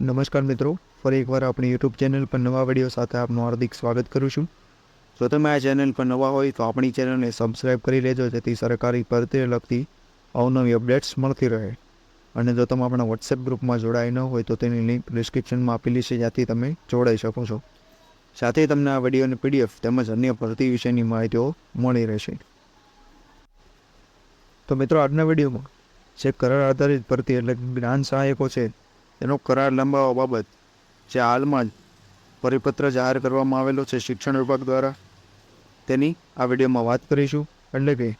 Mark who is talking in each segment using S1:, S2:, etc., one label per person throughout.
S1: નમસ્કાર મિત્રો, ફરી એકવાર આપણી યુટ્યુબ ચેનલ પર નવા વીડિયો સાથે આપનું હાર્દિક સ્વાગત કરું છું. જો તમે આ ચેનલ પર નવા હોય તો આપણી ચેનલને સબસ્ક્રાઈબ કરી લેજો, જેથી સરકારી ભરતીને લગતી અવનવી અપડેટ્સ મળતી રહે. અને જો તમે આપણા વોટ્સએપ ગ્રુપમાં જોડાઈ ન હોય તો તેની લિંક ડિસ્ક્રિપ્શનમાં આપેલી છે, જ્યાંથી તમે જોડાઈ શકો છો. સાથે તમને આ વિડીયોની પીડીએફ તેમજ અન્ય ભરતી વિશેની માહિતીઓ મળી રહેશે. તો મિત્રો, આજના વિડીયોમાં જે કરાર આધારિત ભરતી એટલે જ્ઞાન સહાયકો છે તેનો કરાર લંબાવવા બાબત જે હાલમાં જ પરિપત્ર જાહેર કરવામાં આવેલો છે શિક્ષણ વિભાગ દ્વારા. તેની આ વિડીયોમાં વાત કરીશું. એટલે કે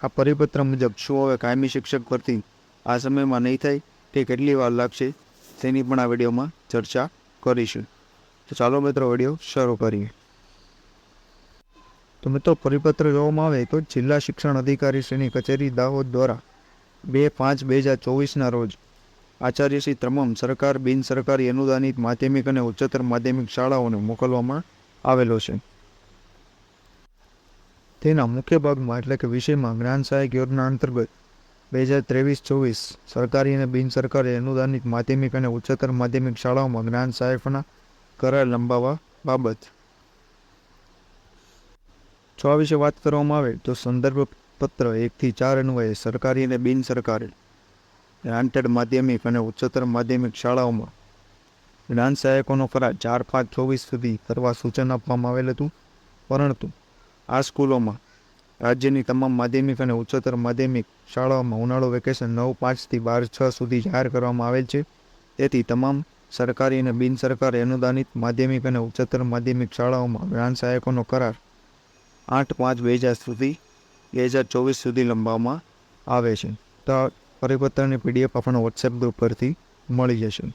S1: આ પરિપત્ર મુજબ શું હવે કાયમી શિક્ષક ભરતી આ સમયમાં નહીં થાય તે કેટલી વાર લાગશે તેની પણ આ વિડીયોમાં ચર્ચા કરીશું. તો ચાલો મિત્રો વીડિયો શરૂ કરીએ. તો મિત્રો પરિપત્ર જોવામાં આવે તો જિલ્લા શિક્ષણ અધિકારી શ્રીની કચેરી દાહોદ દ્વારા બે પાંચ બે હજાર ચોવીસના રોજ આચાર્યશ્રી તમામ સરકાર, બિન સરકારી અનુદાનિત માધ્યમિક અને ઉચ્ચતર માધ્યમિક શાળાઓને મોકલવામાં આવેલો છે. તેના મુખ્ય ભાગમાં એટલે કે વિષયમાં જ્ઞાન સહાયક યોજના અંતર્ગત બે હજાર ત્રેવીસ ચોવીસ સરકારી અને બિન સરકારી અનુદાનિત માધ્યમિક અને ઉચ્ચતર માધ્યમિક શાળાઓમાં જ્ઞાન સહાયકના કરાર લંબાવવા બાબત. જો આ વિશે વાત કરવામાં આવે તો સંદર્ભ પત્ર એકથી ચાર અન્વયે સરકારી અને બિન સરકારી ગ્રાન્ટેડ માધ્યમિક અને ઉચ્ચતર માધ્યમિક શાળાઓમાં જ્ઞાન સહાયકોનો કરાર ચાર પાંચ ચોવીસ સુધી કરવા સૂચન આપવામાં આવેલ હતું. પરંતુ આ સ્કૂલોમાં રાજ્યની તમામ માધ્યમિક અને ઉચ્ચતર માધ્યમિક શાળાઓમાં ઉનાળુ વેકેશન નવ પાંચથી બાર છ સુધી જાહેર કરવામાં આવેલ છે. તેથી તમામ સરકારી અને બિન સરકારી અનુદાનિત માધ્યમિક અને ઉચ્ચતર માધ્યમિક શાળાઓમાં જ્ઞાન સહાયકોનો કરાર આઠ પાંચ બે હજાર સુધી, બે હજાર ચોવીસ સુધી લંબાવવામાં આવે છે. તો પરિપત્રની પીડીએફ આપણને વોટ્સએપ ગ્રુપ પરથી મળી જશે.